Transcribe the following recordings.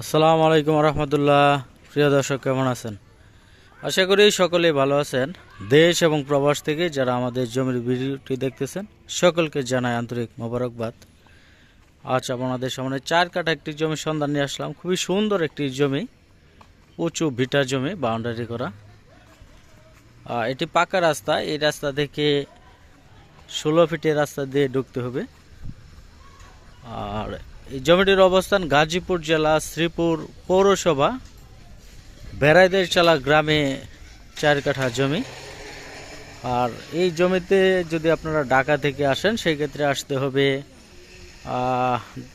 আসসালামু আলাইকুম রহমতুল্লাহ। প্রিয় দর্শক, কেমন আছেন? আশা করি সকলেই ভালো আছেন। দেশ এবং প্রবাস থেকে যারা আমাদের জমির ভিডিওটি দেখতেছেন, সকলকে জানাই আন্তরিক মোবারকবাদ। আজ আপনাদের সামনে চার কাঠা একটি জমির সন্ধান নিয়ে আসলাম। খুবই সুন্দর একটি জমি, উঁচু ভিটা জমি বাউন্ডারি করা। এটি পাকা রাস্তা। এই রাস্তা থেকে ষোলো ফিটের রাস্তা দিয়ে ঢুকতে হবে। আর জমিটির অবস্থান গাজীপুর জেলা, শ্রীপুর পৌরসভা বেড়াইদের চালা গ্রামে চার কাঠা জমি। আর এই জমিতে যদি আপনারা ঢাকা থেকে আসেন সেই ক্ষেত্রে আসতে হবে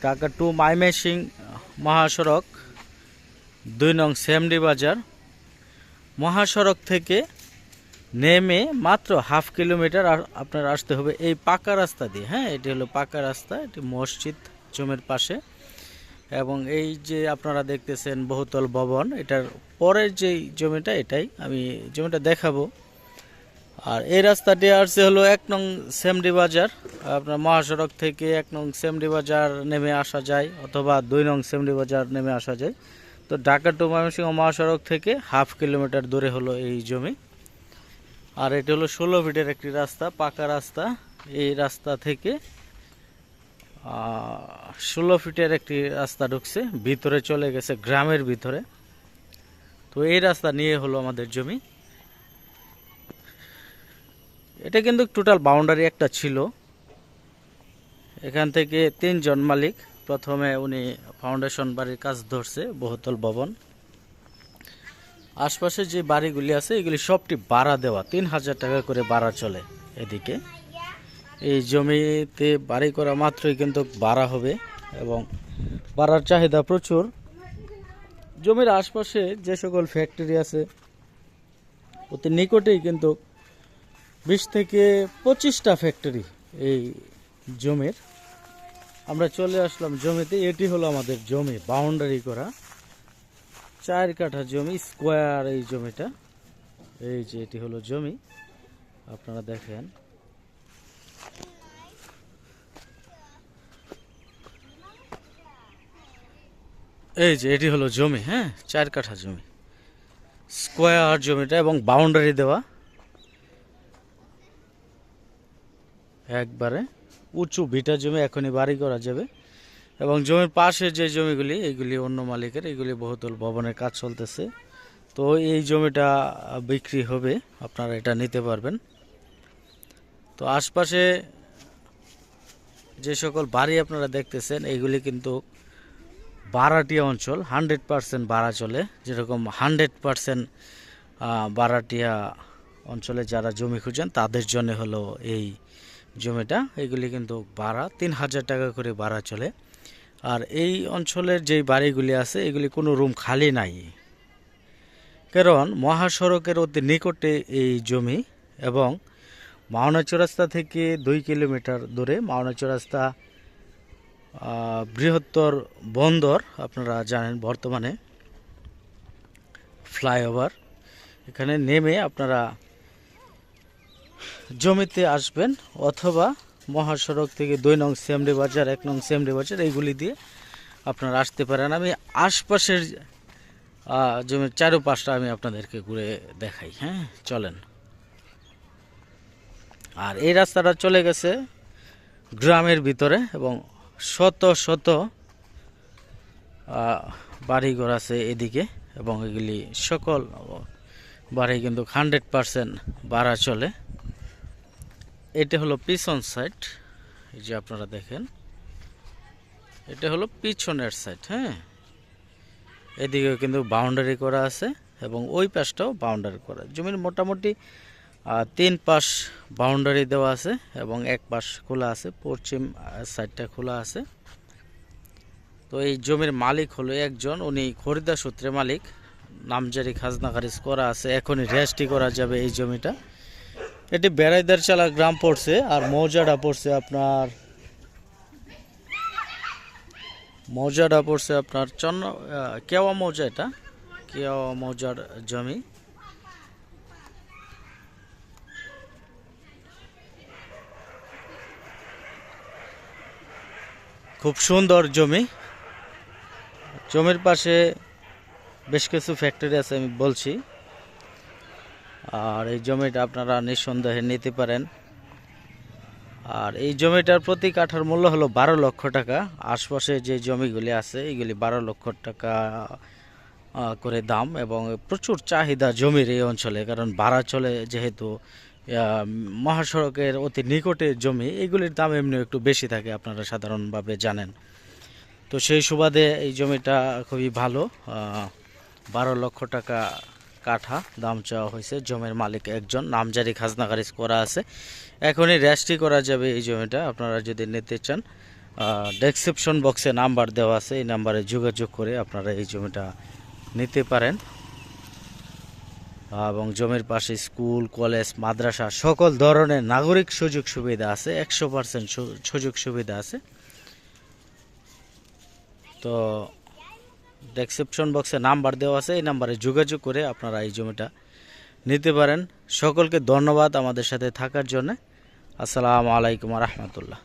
ঢাকা টু মাইমেসিং মহাসড়ক, দুই নং সেমডি বাজার। মহাসড়ক থেকে নেমে মাত্র হাফ কিলোমিটার আপনার আসতে হবে এই পাকা রাস্তা দিয়ে। হ্যাঁ এটি হলো পাকা রাস্তা, এটি মসজিদ। জমির পাশে। এবং এই যে আপনারা দেখতেছেন বহুতল ভবন, এটার পরের যে জমিটা, এটাই আমি জমিটা দেখাবো। আর এই রাস্তাটি আসছে হলো এক নং সেমডি বাজার। আপনার মহাসড়ক থেকে এক নং সেমডি বাজার নেমে আসা যায়, অথবা দুই নং সেমডি বাজার নেমে আসা যায়। তো ঢাকা টু ময়মনসিংহ মহাসড়ক থেকে হাফ কিলোমিটার দূরে হলো এই জমি। আর এটা হলো ষোলো ফিটের একটি রাস্তা, পাকা রাস্তা। এই রাস্তা থেকে ষোলো ফিটের একটি রাস্তা ঢুকছে, ভিতরে চলে গেছে গ্রামের ভিতরে। তো এই রাস্তা নিয়ে হলো আমাদের জমি। এটা কিন্তু টোটাল বাউন্ডারি একটা ছিল। এখান থেকে তিনজন মালিক, প্রথমে উনি ফাউন্ডেশন বাড়ির কাজ ধরছে, বহুতল ভবন। আশপাশে যে বাড়িগুলি আছে, এগুলি সবটি ভাড়া দেওয়া, তিন হাজার টাকা করে ভাড়া চলে এদিকে। এই জমিতে বাড়ি করা মাত্রই কিন্তু বাড়া হবে এবং বাড়ার চাহিদা প্রচুর। জমির আশপাশে যে সকল ফ্যাক্টরি আছে, অতি নিকটেই কিন্তু বিশ থেকে পঁচিশটা ফ্যাক্টরি এই জমির। আমরা চলে আসলাম জমিতে, এটি হলো আমাদের জমি বাউন্ডারি করা। চার কাঠা জমি স্কোয়ার এই জমিটা। এই যে এটি হলো জমি, আপনারা দেখেন। এই যে, এটি হলো জমি হ্যাঁ? চার কাঠা জমি। স্কোয়ার জমিটা এবং বাউন্ডারি দেওয়া। একবারে উঁচু ভিটা জমি, এখনই বাড়ি করা যাবে। এবং জমির পাশে যে জমিগুলি, এগুলি অন্য মালিকের, এগুলি বহুতল ভবনের কাজ চলতেছে। তো এই জমিটা বিক্রি হবে, আপনারা এটা নিতে পারবেন। তো আশপাশে যে সকল বাড়ি আপনারা দেখতেছেন, এগুলি কিন্তু বারাটিয়া অঞ্চল হান্ড্রেড পারসেন্ট বাড়া চলে। যেরকম হান্ড্রেড পারসেন্ট বারাটিয়া অঞ্চলে যারা জমি খুঁজেন তাদের জন্য হলো এই জমিটা। এগুলি কিন্তু ভাড়া তিন হাজার টাকা করে ভাড়া চলে। আর এই অঞ্চলের যেই বাড়িগুলি আছে এগুলি কোনো রুম খালি নাই। কারণ মহাসড়কের অতি নিকটে এই জমি এবং মাওনা চৌরাস্তা থেকে দুই কিলোমিটার দূরে মাওনা চৌরাস্তা আহ, বৃহত্তর বন্দর, আপনারা জানেন বর্তমানে ফ্লাইওভার। এখানে নেমে আপনারা জমিতে আসবেন অথবা মহাসড়ক থেকে দুই নং সেমডি বাজার, এক নং সেমডি বাজার, এইগুলি দিয়ে আপনারা আসতে পারেন। আমি আশপাশের জমির চারোপাশটা আমি আপনাদেরকে ঘুরে দেখাই হ্যাঁ? চলেন। আর এই রাস্তাটা চলে গেছে গ্রামের ভিতরে এবং শত শত বাড়িঘর আছে এদিকে এবং এগুলি সকল বাড়ি কিন্তু হান্ড্রেড পারসেন্ট ভাড়া চলে। এটা হলো পিছন সাইড এই যে আপনারা দেখেন। এটা হলো পিছনের সাইড হ্যাঁ। এদিকেও কিন্তু বাউন্ডারি করা আছে এবং ওই পাশটাও বাউন্ডারি করা। জমির মোটামুটি তিন পাশ বাউন্ডারি দেওয়া আছে এবং এক পাশ খোলা আছে, পশ্চিম সাইডটা খোলা আছে। তো এই জমির মালিক হলো একজন, উনি খরিদা সূত্রে মালিক। নামজারি খাজনা খারিজ করা আছে, এখনই রেজিস্ট্রি করা যাবে এই জমিটা। এটি বেড়াইদার চালা গ্রাম পড়ছে, আর মৌজাটা পড়ছে আপনার মৌজাটা পড়ছে আপনার চন্ন কেওয়া মৌজা এটা, কেওয়া মৌজার জমি। খুব সুন্দর জমি। জমির পাশে বেশ কিছু ফ্যাক্টরি আছে আমি বলছি। আর এই জমিটা আপনারা নিঃসন্দেহে নিতে পারেন। আর এই জমিটার প্রতি কাঠার মূল্য হলো বারো লক্ষ টাকা। আশপাশে যে জমিগুলি আছে, এগুলি বারো লক্ষ টাকা করে দাম এবং প্রচুর চাহিদা জমির এই অঞ্চলে। কারণ ভাড়া চলে যেহেতু মহাসড়কের অতি নিকটে জমি, এগুলির দাম এমনি একটু বেশি থাকে আপনারা সাধারণভাবে জানেন। তো সেই সুবাদে এই জমিটা খুবই ভালো বারো লক্ষ টাকা কাঠা দাম চাওয়া হয়েছে, জমির মালিক একজন নামজারি খাজনা খারিজ করা আছে। এখনই রেজিস্ট্রি করা যাবে এই জমিটা, আপনারা যদি নিতে চান ডেসক্রিপশন বক্সে নাম্বার দেওয়া আছে, এই নাম্বারে যোগাযোগ করে আপনারা এই জমিটা নিতে পারেন। এবং জমির পাশে স্কুল, কলেজ, মাদ্রাসা সকল ধরনের নাগরিক সুযোগ সুবিধা আছে, একশো পার্সেন্ট সুযোগ সুবিধা আছে। তো ডেসক্রিপশন বক্সে নাম্বার দেওয়া আছে, এই নাম্বারে যোগাযোগ করে আপনারা এই জমিটা নিতে পারেন। সকলকে ধন্যবাদ আমাদের সাথে থাকার জন্য। আসসালামু আলাইকুম রহমতুল্লাহ।